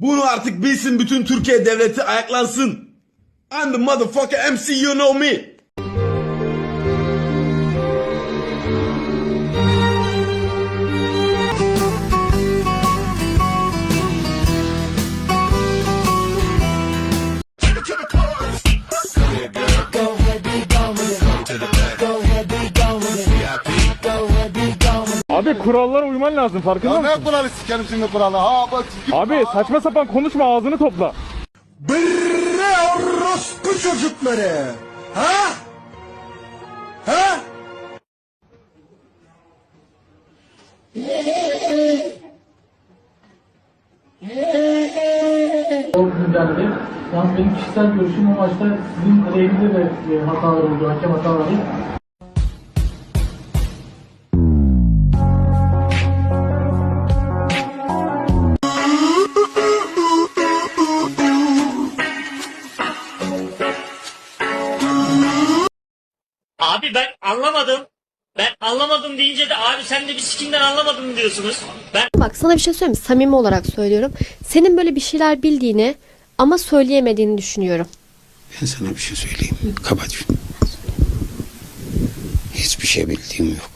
Bunu artık bilsin bütün Türkiye devleti ayaklansın. I'm the motherfucker MC you know me. Abi kurallara uyman lazım farkında mısın? Ne kuralı sikerim şimdi kuralı ha bak. Abi saçma sapan konuşma ağzını topla. Bre orospu çocukları. Ha? Ha? O gündemde. Yalnız benim kişisel görüşüm o maçta sizin aleyhinde de e, hatalar oldu, hakem hataları. Abi ben anlamadım. Ben anlamadım deyince de abi sen de bir sikinden anlamadın mı diyorsunuz? Ben Bak sana bir şey söyleyeyim mi? Samimi olarak söylüyorum. Senin böyle bir şeyler bildiğini ama söyleyemediğini düşünüyorum. Ben sana bir şey söyleyeyim. Kapat. Hiçbir şey bildiğim yok.